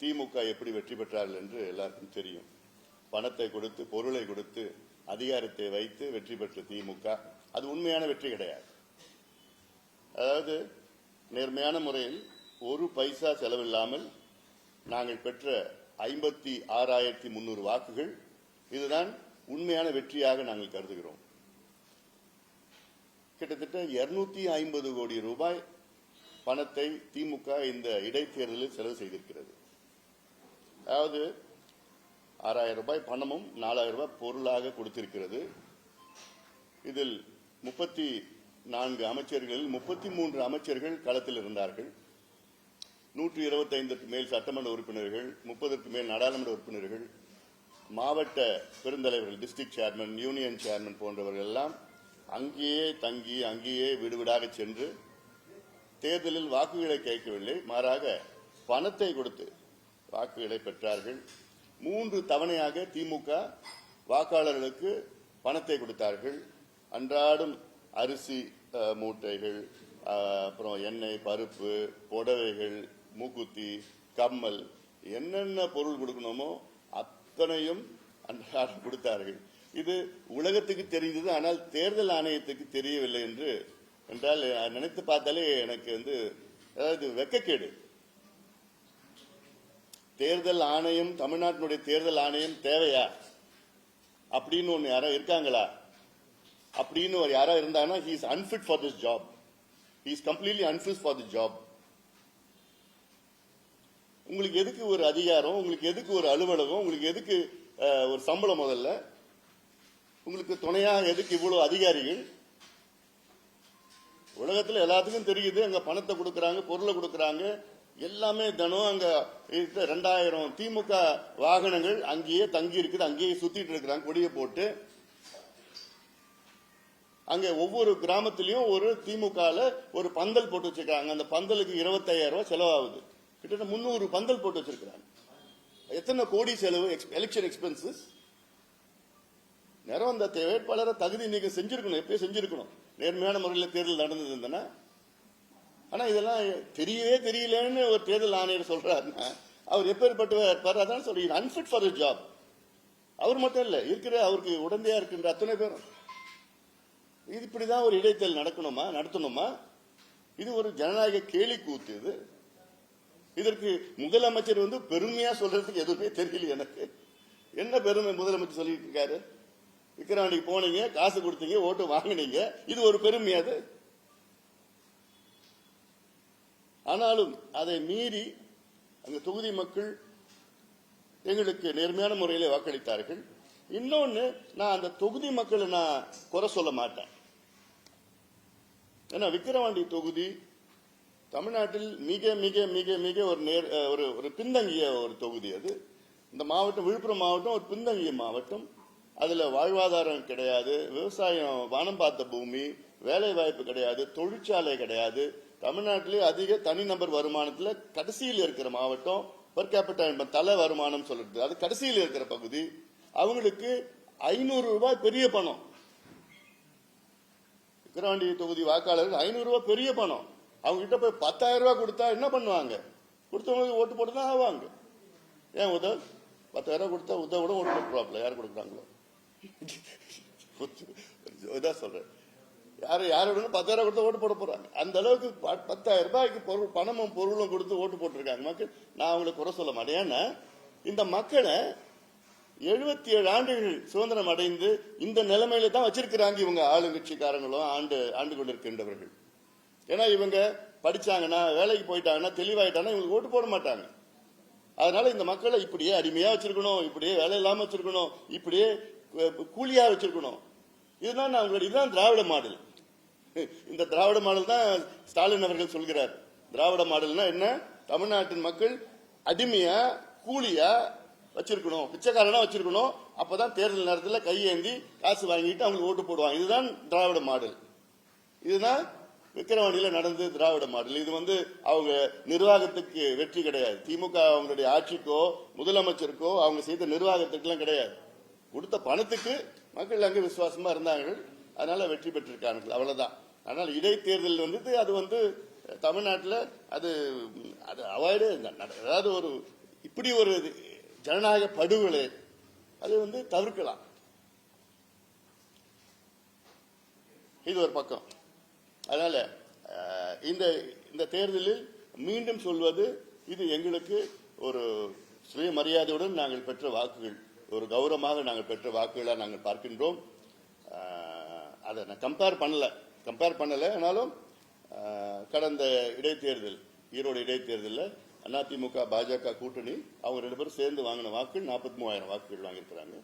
திமுக எப்படி வெற்றி பெற்றார்கள் என்று எல்லாருக்கும் தெரியும். பணத்தை கொடுத்து பொருளை கொடுத்து அதிகாரத்தை வைத்து வெற்றி பெற்ற திமுக. அது உண்மையான வெற்றி கிடையாது. அதாவது நேர்மையான முறையில் ஒரு பைசா செலவில்லாமல் நாங்கள் பெற்ற ஐம்பத்தி ஆறாயிரத்தி முன்னூறு வாக்குகள் இதுதான் உண்மையான வெற்றியாக நாங்கள் கருதுகிறோம். கிட்டத்தட்ட இருநூத்தி ஐம்பது கோடி ரூபாய் பணத்தை திமுக இந்த இடைத்தேர்தலில் செலவு செய்திருக்கிறது. அதாவது ஆறாயிரம் ரூபாய் பணமும் நாலாயிரம் ரூபாய் பொருளாக கொடுத்திருக்கிறது. இதில் முப்பத்தி நான்கு அமைச்சர்களில் முப்பத்தி மூன்று அமைச்சர்கள் களத்தில் இருந்தார்கள். நூற்றி இருபத்தைந்துக்கு மேல் சட்டமன்ற உறுப்பினர்கள் முப்பதற்கு மேல் நாடாளுமன்ற உறுப்பினர்கள் மாவட்ட பெருந்தலைவர்கள் டிஸ்ட்ரிக்ட் சேர்மன் யூனியன் சேர்மன் போன்றவர்கள் எல்லாம் அங்கேயே தங்கி அங்கேயே விடுவிடாக சென்று தேர்தலில் வாக்குகளை கேட்கவில்லை. மாறாக பணத்தை கொடுத்து வாக்குகளை பெற்றார்கள். மூன்று தவணையாக திமுக வாக்காளர்களுக்கு பணத்தை கொடுத்தார்கள். அன்றாடம் அரிசி மூட்டைகள் அப்புறம் எண்ணெய் பருப்பு புடவைகள் மூக்குத்தி கம்மல் என்னென்ன பொருள் கொடுக்கணுமோ அத்தனையும் அன்றாடம் கொடுத்தார்கள். இது உலகத்துக்கு தெரிந்தது ஆனால் தேர்தல் ஆணையத்துக்கு தெரியவில்லை என்று என்றால் நினைத்து பார்த்தாலே எனக்கு வந்து அதாவது வெக்கக்கேடு. தேர்தல் ஆணையம் தமிழ்நாட்டினுடைய தேர்தல் ஆணையம் தேவையா? அப்படின்னு ஒன்று யாரோ இருக்காங்களா? அப்படின்னு ஒரு யாரோ இருந்தாங்கன்னா he is unfit for this job he is completely unfit for this job உங்களுக்கு எதுக்கு ஒரு அதிகாரம்? உங்களுக்கு எதுக்கு ஒரு அலுவலகம்? உங்களுக்கு எதுக்கு ஒரு சம்பளம் முதல்ல? உங்களுக்கு துணையாக எதுக்கு இவ்வளவு அதிகாரிகள்? உலகத்தில் எல்லாத்துக்கும் தெரியுது அங்க பணத்தை கொடுக்கறாங்க பொருளை கொடுக்கறாங்க. எல்லாமே தினம் அங்க இருக்க. ரெண்டாயிரம் திமுக வாகனங்கள் அங்கேயே தங்கி இருக்குது. அங்கேயே சுத்திட்டு இருக்கிறாங்க. கொடியை போட்டு. அங்க ஒவ்வொரு கிராமத்திலயும் ஒரு திமுக ஒரு பந்தல் போட்டு வச்சிருக்காங்க அந்த பந்தலுக்கு இருபத்தாயிரம் ரூபாய் செலவாகுது. கிட்டத்தட்ட முன்னூறு பந்தல் போட்டு வச்சிருக்காங்க எத்தனை கோடி செலவு? எலெக்ஷன் எக்ஸ்பென்சஸ் நேரம் அந்த வேட்பாளரை தகுதி நீக்கம் செஞ்சிருக்கணும். எப்பயும் செஞ்சிருக்கணும். நேர்மையான முறையில் தேர்தல் நடந்தது இருந்தனா ஆனா இதெல்லாம் தெரியவே தெரியலன்னு ஒரு தேர்தல் ஆணையர் சொல்றாருன்னா அவர் எப்பேற்பட்டவர்? இருப்பார் அதான் சொல்றீங்க அன்ஃபிட் ஃபார் ஜாப் அவர் மட்டும் இல்ல இருக்கிற அவருக்கு உடந்தையா இருக்கின்ற அத்தனை பேரும். இது இப்படிதான் ஒரு இடைத்தேர்தல் நடக்கணுமா நடத்தணுமா? இது ஒரு ஜனநாயக கேலி கூத்து இது. இதற்கு முதலமைச்சர் வந்து பெருமையா சொல்றதுக்கு எதுவுமே தெரியல எனக்கு. என்ன பெருமை முதலமைச்சர் சொல்லிட்டு இருக்காரு? விக்கிரவாண்டிக்கு போனீங்க காசு கொடுத்தீங்க ஓட்டு வாங்குனீங்க. இது ஒரு பெருமை அது ஆனாலும் அதை மீறி அந்த தொகுதி மக்கள் எங்களுக்கு நேர்மையான முறையில் வாக்களித்தார்கள். இன்னொன்று நான் அந்த தொகுதி மக்களை நான் குறை சொல்ல மாட்டேன். ஏன்னா விக்கிரவாண்டி தொகுதி தமிழ்நாட்டில் மிக மிக மிக மிக ஒரு நேர் ஒரு ஒரு பின்தங்கிய ஒரு தொகுதி அது. இந்த மாவட்டம் விழுப்புரம் மாவட்டம் ஒரு பின்தங்கிய மாவட்டம். அதில் வாழ்வாதாரம் கிடையாது விவசாயம் வானம் பார்த்த பூமி வேலை வாய்ப்பு கிடையாது தொழிற்சாலை கிடையாது. தமிழ்நாட்டிலே அதிக தனிநபர் வருமானத்துல கடைசியில் இருக்கிற மாவட்டம் பர் கேபிட்டல் தலை வருமானம் சொல்றது. அது கடைசியில் இருக்கிற பகுதி. அவங்களுக்கு ஐநூறு ரூபாய் பெரிய பணம். விக்கிரவாண்டி தொகுதி வாக்காளர்கள் ஐநூறு ரூபாய் பெரிய பணம். அவங்க கிட்ட போய் பத்தாயிரம் ரூபாய் கொடுத்தா என்ன பண்ணுவாங்க? கொடுத்தவங்களுக்கு ஓட்டு போட்டு தான் ஆவாங்க. ஏன் உதவ் பத்தாயிரம் ரூபாய் கொடுத்தா உதவோட ஓட்டு போட்டுருவாப்ல யார் கொடுக்குறாங்களோ? இதான் சொல்றேன். யாரு யாரு பத்தாயிரம் கொடுத்து ஓட்டு போட போறாங்க. அந்த அளவுக்கு ப- பத்தாயிரம் ரூபாய்க்கு பொருள் பணமும் பொருளும் கொடுத்து ஓட்டு போட்டிருக்காங்க மக்கள். நான் அவங்களை குறை சொல்ல மாட்டேன். ஏன்னா இந்த மக்களை எழுபத்தி ஏழு ஆண்டுகள் சுதந்திரம் அடைந்து இந்த நிலைமையில தான் வச்சிருக்கிறாங்க இவங்க ஆளுங்கட்சிக்காரங்களும் ஆண்டு ஆண்டு கொண்டிருக்கின்றவர்கள் ஏன்னா இவங்க படிச்சாங்கன்னா வேலைக்கு போயிட்டாங்கன்னா தெளிவாயிட்டாங்கன்னா இவங்களுக்கு ஓட்டு போட மாட்டாங்க. அதனால இந்த மக்களை இப்படியே அடிமையா வச்சிருக்கணும் இப்படியே வேலை இல்லாம வச்சிருக்கணும் இப்படியே கூலியா வச்சிருக்கணும். இதுதான் நான் உங்களுடைய இதுதான் திராவிட மாடல். இந்த திராவிட மாடல் தான் ஸ்டாலின் அவர்கள் சொல்கிறார். திராவிட மாடல்னா என்ன? தமிழ்நாட்டின் மக்கள் அடிமையா கூலியா வச்சிருக்கணும். பிச்சைக்காரனா வச்சிருக்கணும். அப்பதான் தேர்தல் நேரத்தில் கையேந்தி காசு வாங்கிட்டு அவங்களுக்கு ஓட்டு போடுவாங்க. இதுதான் திராவிட மாடல். இதுதான் விக்கிரவாணியில நடந்து திராவிட மாடல். இது வந்து அவங்க நிர்வாகத்துக்கு வெற்றி கிடையாது. திமுக அவங்களுடைய ஆட்சிக்கோ முதலமைச்சருக்கோ அவங்க செய்த நிர்வாகத்துக்குலாம் கிடையாது. கொடுத்த பணத்துக்கு மக்கள் அங்கே விசுவாசமா இருந்தாங்க அதனால வெற்றி பெற்றிருக்காங்க. அவ்வளவுதான். ஆனால் இடைத்தேர்தல் வந்து அது வந்து தமிழ்நாட்டில் அது அது அவாய்டே அதாவது ஒரு இப்படி ஒரு ஜனநாயக படுகொலை அது வந்து தவிர்க்கலாம். இது ஒரு பக்கம். அதனால இந்த இந்த தேர்தலில் மீண்டும் சொல்வது இது எங்களுக்கு ஒரு சுயமரியாதையுடன் நாங்கள் பெற்ற வாக்குகள் ஒரு கௌரவமாக நாங்கள் பெற்ற வாக்குகளாக நாங்கள் பார்க்கின்றோம். அதை நான் கம்பேர் பண்ணல. கம்பேர் பண்ணல ஆனாலும் கடந்த இடைத்தேர்தல் ஈரோடு இடைத்தேர்தலில் அதிமுக பாஜக கூட்டணி அவங்க ரெண்டு பேரும் சேர்ந்து வாங்கின வாக்குகள் நாற்பத்தி மூவாயிரம் வாக்குகள் வாங்கியிருக்கிறாங்க.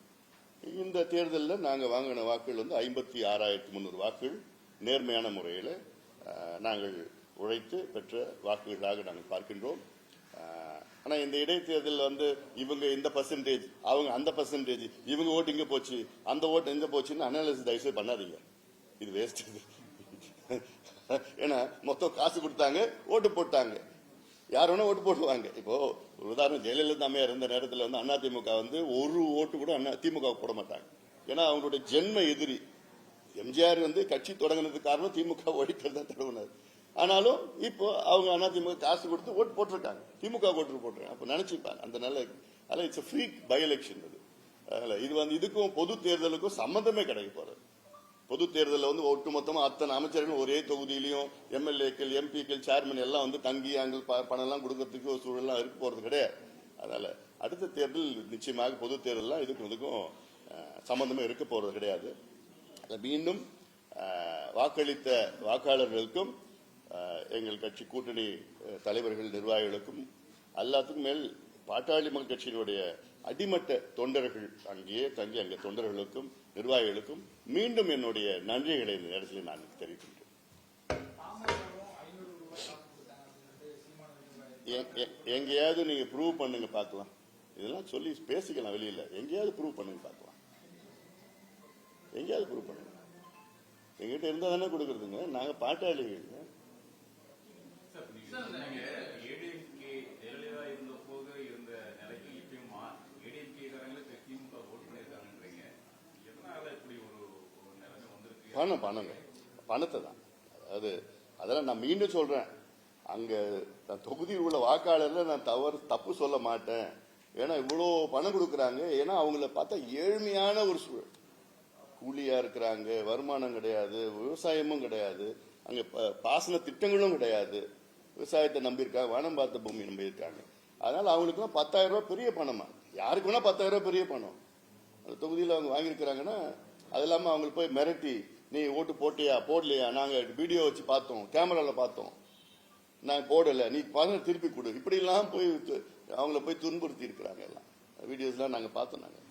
இந்த தேர்தலில் நாங்கள் வாங்கின வாக்குகள் வந்து ஐம்பத்தி ஆறாயிரத்தி முந்நூறு வாக்குகள் நேர்மையான முறையில் நாங்கள் உழைத்து பெற்ற வாக்குகளாக நாங்கள் பார்க்கின்றோம். ஆனால் இந்த இடைத்தேர்தலில் வந்து இவங்க இந்த பர்சன்டேஜ் அவங்க அந்த பர்சன்டேஜ் இவங்க ஓட்டு இங்கே போச்சு அந்த ஓட்டு எங்கே போச்சுன்னு அனாலிசிஸ் தயவுசெய்து பண்ணாதீங்க. இது வேஸ்ட் ஏன்னா மொத்தம் காசு கொடுத்தாங்க ஓட்டு போட்டாங்க. யார் வேணா ஓட்டு போடுவாங்க. இப்போ ஒரு உதாரணம் ஜெயலலிதா அம்மையா இருந்த நேரத்தில் வந்து அண்ணா திமுக வந்து ஒரு ஓட்டு கூட அண்ணா திமுக போட மாட்டாங்க. ஏன்னா அவங்களுடைய ஜென்ம எதிரி எம்ஜிஆர் வந்து கட்சி தொடங்கினதுக்கு காரணம் திமுக ஒழிக்கிறது தான் தொடங்கினார் ஆனாலும் இப்போ அவங்க அண்ணா திமுக காசு கொடுத்து ஓட்டு போட்டிருக்காங்க. திமுக ஓட்டு போட்டிருக்காங்க. அப்ப நினைச்சுப்பாங்க. அந்த நல்ல அதில் இட்ஸ் ஃப்ரீ பை எலெக்ஷன் அது. இது வந்து இதுக்கும் பொது தேர்தலுக்கும் சம்மந்தமே கிடைக்க போறது. பொது தேர்தலில் வந்து ஒட்டுமொத்தமா அத்தனை அமைச்சர்கள் ஒரே தொகுதியிலையும் எம்எல்ஏக்கள் எம்பிக்கள் சேர்மன் எல்லாம் வந்து தங்கி அங்கே ப- பணம் எல்லாம் கொடுக்கறதுக்கு ஒரு சூழல்லாம் இருக்க போறது கிடையாது. அதனால அடுத்த தேர்தல் நிச்சயமாக பொது தேர்தலாம் இதுக்கும் இதுக்கும் சம்பந்தமே இருக்க போறது கிடையாது. மீண்டும் வாக்களித்த வாக்காளர்களுக்கும் எங்கள் கட்சி கூட்டணி தலைவர்கள் நிர்வாகிகளுக்கும் எல்லாத்துக்கும் மேல் பாட்டாளி மக்கள் கட்சியினுடைய அடிமட்ட தொண்டர்கள் அங்கேயே தங்கி அங்கே தொண்டர்களுக்கும் நிர்வாகிகளுக்கும் மீண்டும் என்னுடைய நன்றிகளை இந்த நேரத்தில் நான் தெரிவிக்கின்றேன். எ- எங்கேயாவது நீங்க ப்ரூவ் பண்ணுங்க பார்க்கலாம். இதெல்லாம் சொல்லி பேசிக்கலாம் வெளியில. எங்கேயாவது ப்ரூவ் பண்ணுங்க பார்க்கலாம். எங்கேயாவது ப்ரூவ் பண்ணுங்க. எங்கிட்ட இருந்தா தானே கொடுக்குறதுங்க. நாங்க பாட்டாளிகள். பணம் பணங்க பணத்தை தான். அதாவது அதெல்லாம் நான் மீண்டும் சொல்றேன். அங்க நான் தொகுதியில் உள்ள வாக்காளர்ல நான் தவறு தப்பு சொல்ல மாட்டேன். ஏன்னா இவ்வளோ பணம் கொடுக்குறாங்க. ஏன்னா அவங்கள பார்த்தா ஏழ்மையான ஒரு சூழல். கூலியா இருக்கிறாங்க வருமானம் கிடையாது விவசாயமும் கிடையாது. அங்க ப- பாசன திட்டங்களும் கிடையாது. விவசாயத்தை நம்பியிருக்காங்க வனம் பார்த்த பூமி நம்பியிருக்காங்க. அதனால அவங்களுக்குலாம் பத்தாயிரம் ரூபாய் பெரிய பணமா? யாருக்கு வேணா பத்தாயிரம் ரூபாய் பெரிய பணம். அந்த தொகுதியில் அவங்க வாங்கியிருக்கிறாங்கன்னா அது இல்லாமல் அவங்களுக்கு போய் மிரட்டி நீ ஓட்டு போட்டியா? போடலையா? நாங்கள் வீடியோ வச்சு பார்த்தோம். கேமராவில் பார்த்தோம். நான் போடலை. நீ பாருங்க திருப்பி கொடு. இப்படிலாம் போய் அவங்கள போய் துன்புறுத்தி இருக்கிறாங்க எல்லாம். வீடியோஸ்லாம் நாங்கள் பார்த்தோம் நாங்கள்